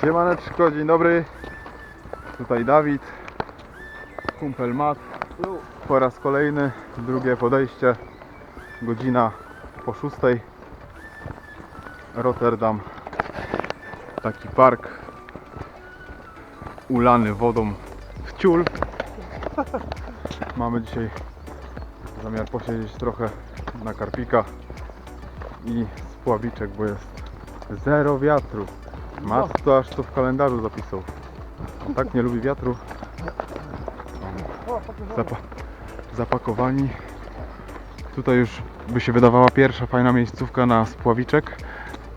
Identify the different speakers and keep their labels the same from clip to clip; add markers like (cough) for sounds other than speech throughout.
Speaker 1: Siemaneczko, dzień dobry. Tutaj Dawid, kumpel Mat. Po raz kolejny, drugie podejście. Godzina po szóstej. Rotterdam. Taki park ulany wodą w ciul. (laughs) Mamy dzisiaj zamiar posiedzieć trochę na karpika i spławiczek, bo jest zero wiatru. Mas to aż to w kalendarzu zapisał. Tak nie lubi wiatru. Zapa zapakowani. Tutaj już by się wydawała pierwsza fajna miejscówka na spławiczek,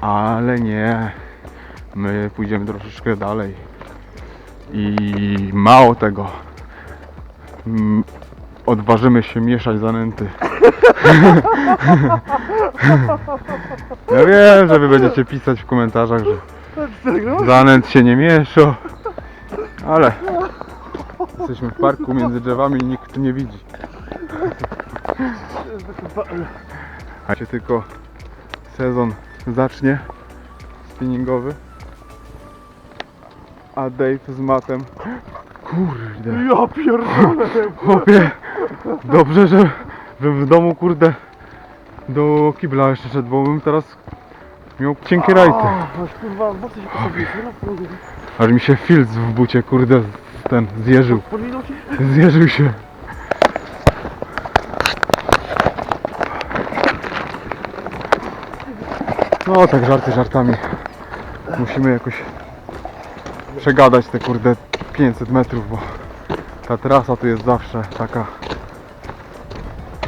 Speaker 1: ale nie. My pójdziemy troszeczkę dalej. I mało tego. mm, Odważymy się mieszać zanęty. Ja (laughs) wiem, że wy będziecie pisać w komentarzach, że Zanęt się nie miesza, ale jesteśmy w parku między drzewami i nikt nie widzi. A się tylko sezon zacznie spinningowy, a Dave z matem. Kurde,
Speaker 2: Ja pierdolę!
Speaker 1: chłopie, dobrze, że bym w domu kurde do kibla jeszcze szedł, bo bym teraz miał cienkie rajty.
Speaker 2: Masz kurwa, się posadziłeś? No, kurde.
Speaker 1: Aż mi się filc w bucie, kurde, ten zjeżył.
Speaker 2: Podwinął?
Speaker 1: Zjeżył się. No tak żarty żartami. Musimy jakoś przegadać te kurde 500 metrów, bo ta trasa tu jest zawsze taka,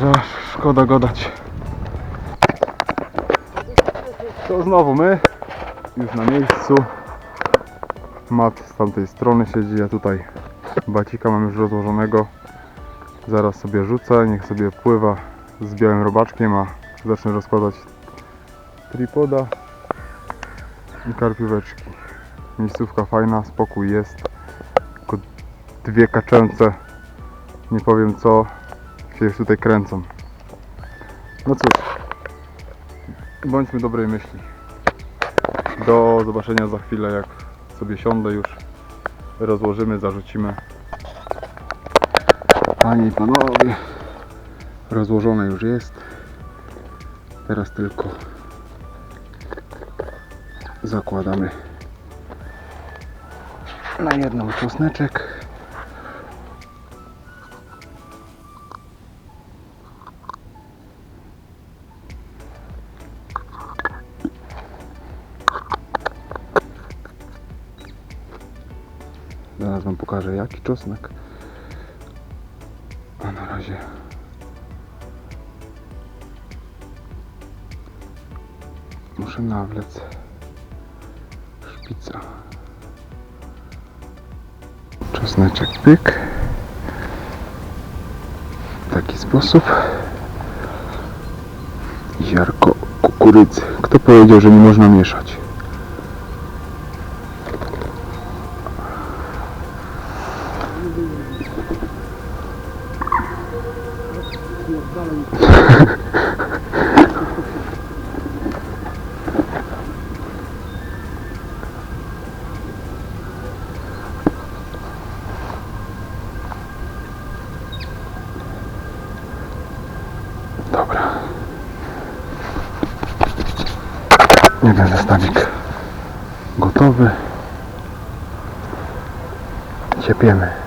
Speaker 1: że aż szkoda gadać. To znowu my, już na miejscu. Mat z tamtej strony siedzi, ja tutaj bacika mam już rozłożonego. Zaraz sobie rzucę, niech sobie pływa z białym robaczkiem, a zacznę rozkładać tripoda i karpióweczki. Miejscówka fajna, spokój jest. Tylko dwie kaczęce, nie powiem co, się już tutaj kręcą. No cóż, bądźmy dobrej myśli. Do zobaczenia za chwilę, jak sobie siądę już, rozłożymy, zarzucimy. Panie i panowie, rozłożone już jest. Teraz tylko zakładamy na jedną czosneczek. Zaraz wam pokażę jaki czosnek. A na razie muszę nawlec szpica. Czosneczek pyk. W taki sposób. Ziarko kukurydzy. Kto powiedział, że nie można mieszać? Jeden zestawik gotowy. Ciepiemy.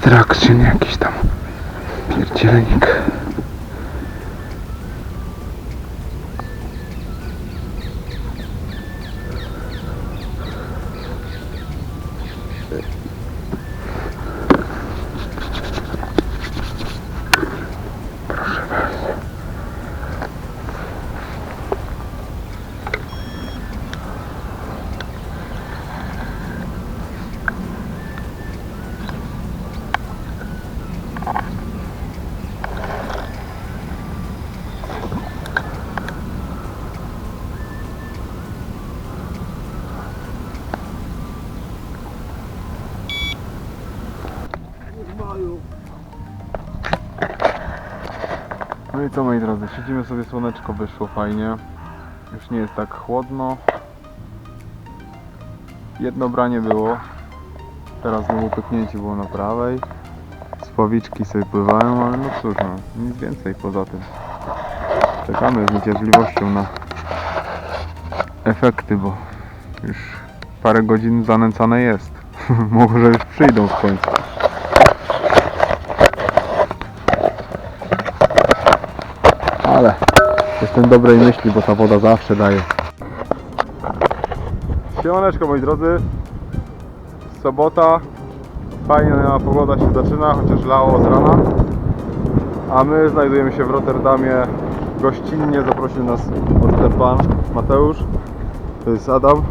Speaker 1: Attraction jakiś tam. Pierdzielnik. No i co moi drodzy, siedzimy sobie, słoneczko wyszło fajnie. Już nie jest tak chłodno. Jedno branie było. Teraz znowu pyknięcie było na prawej. Spławiczki sobie pływają, ale no cóż no, nic więcej poza tym. Czekamy z niecierpliwością na efekty, bo już parę godzin zanęcane jest. (laughs) Może już przyjdą w końcu. Jestem dobrej myśli, bo ta woda zawsze daje. Siemaneczko moi drodzy. Sobota. Fajna pogoda się zaczyna, chociaż lało z rana. A my znajdujemy się w Rotterdamie. Gościnnie zaprosił nas ten pan Mateusz. To jest Adam.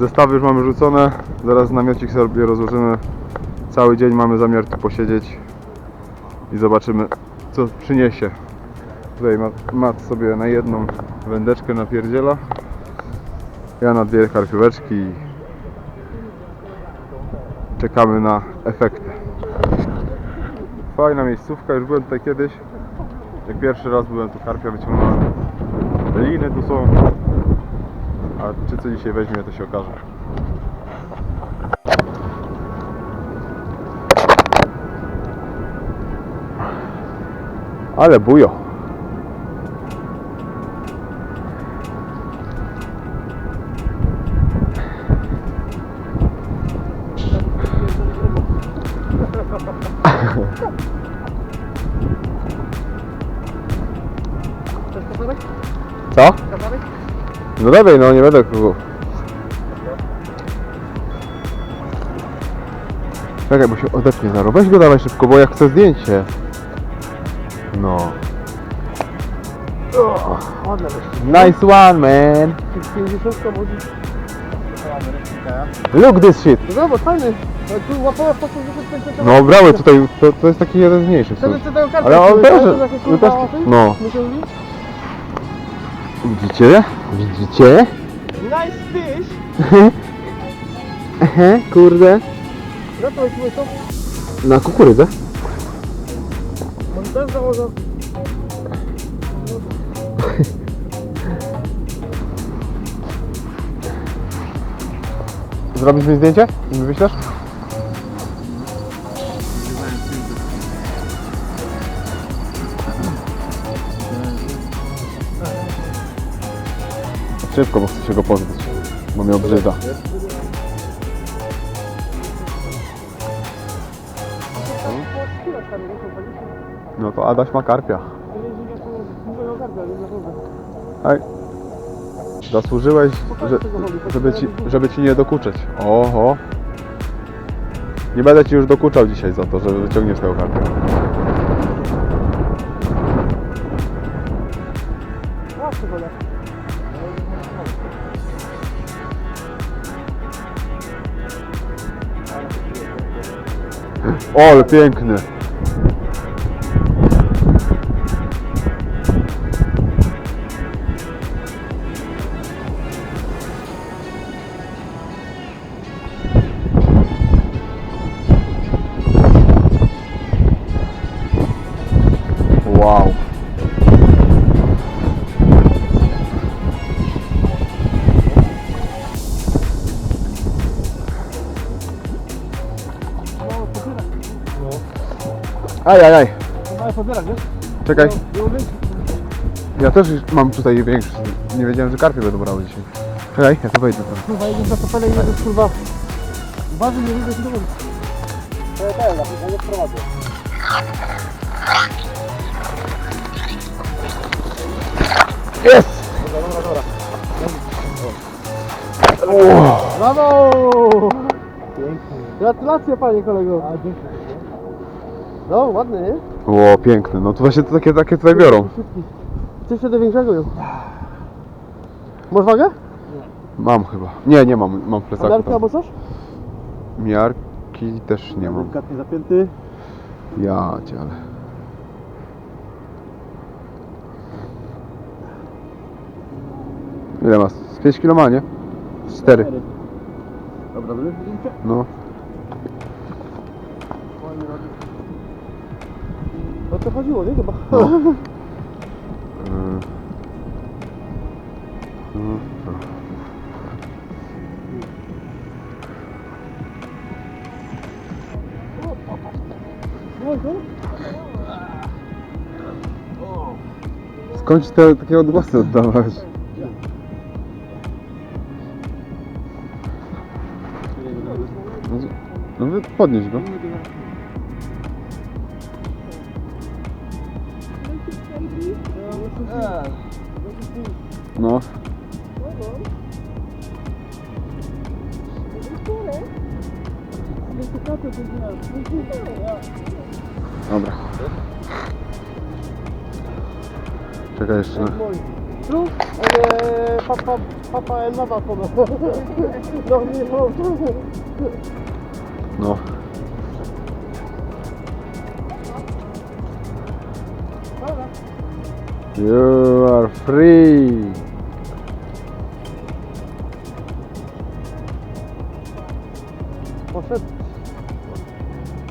Speaker 1: Zestawy już mamy rzucone. Zaraz namiocik sobie rozłożymy. Cały dzień mamy zamiar tu posiedzieć i zobaczymy co przyniesie. Tutaj mat, sobie na jedną wędeczkę napierdziela. Ja na dwie karpióweczki i czekamy na efekty. Fajna miejscówka, już byłem tutaj kiedyś. Jak pierwszy raz byłem tu karpia wyciągnąłem. Liny tu są. A czy co dzisiaj weźmie to się okaże. Ale bujo. Co? No dawaj, no nie będę kogo. Czekaj, bo się odetnie zaraz. Weź go dawaj szybko, bo ja chcę zdjęcie. No.
Speaker 2: Ładne.
Speaker 1: Nice one, man.
Speaker 2: 50 budzi.
Speaker 1: Look this shit.
Speaker 2: No zobacz, fajny. Ale Tu łapała po prostu, żeby ten
Speaker 1: No brały tutaj, to, to jest taki jeden z mniejszych.
Speaker 2: Wtedy
Speaker 1: są.
Speaker 2: ty tego kartę
Speaker 1: Ale on też, no też, no.
Speaker 2: Musiał?
Speaker 1: Widzicie? Widzicie?
Speaker 2: Nice fish! (laughs)
Speaker 1: Kurde.
Speaker 2: No to to.
Speaker 1: Na kukurydzę?
Speaker 2: On też założył.
Speaker 1: Zrobisz mi zdjęcie? Mi wyślesz? Szybko, bo chcę się go pozbyć, bo mnie obrzydza. No to Adaś ma karpia. Ej, zasłużyłeś, że, żeby, ci, żeby ci nie dokuczać. Oho. Nie będę ci już dokuczał dzisiaj za to, że wyciągniesz tego karpia. O, ale piękny. Aj, aj,
Speaker 2: podbierak, wiesz?
Speaker 1: Czekaj. Ja też mam tutaj większy. Nie wiedziałem, że karpie będą brały dzisiaj. Czekaj, ja tu wejdę tam.
Speaker 2: Kurwa, jedziesz na topele i jedziesz, kurwa. Uważaj, nie widzę się do wody. To ja też, ja nie wprowadzę.
Speaker 1: Jest!
Speaker 2: Dobra, dobra, dobra. Brawo! Pięknie. Gratulacje, panie kolego. A, dziękuję. No, ładny, nie?
Speaker 1: Ło, piękny. No to właśnie to takie, takie tutaj biorą.
Speaker 2: Szybki. Chcesz się do większego ją? Masz wagę?
Speaker 1: Mam chyba. Nie, nie mam. Mam w plecaku. Tam.
Speaker 2: albo coś?
Speaker 1: Miarki też nie mam.
Speaker 2: Delikatnie zapięty.
Speaker 1: Ja cię, ale... Ile masz? Z 5 kg ma, nie? 4.
Speaker 2: Dobra, zdjęcie.
Speaker 1: No.
Speaker 2: To chodziło, nie? Chyba.
Speaker 1: No. (laughs) Skąd te takie odgłosy oddawać? No, no podnieś go.
Speaker 2: Papa, papa and mama pono. No, nie, no.
Speaker 1: No. You are free.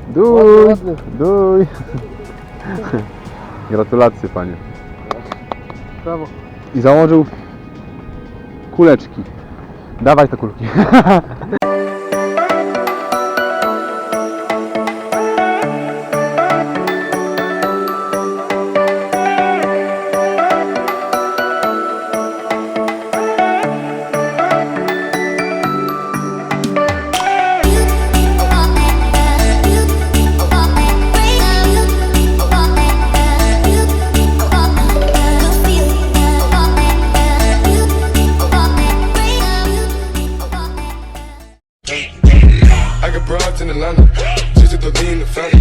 Speaker 1: Duj,
Speaker 2: ładny.
Speaker 1: duj. Gratulacje panie.
Speaker 2: Brawo.
Speaker 1: I założył kuleczki. Dawaj te kulki. (laughs)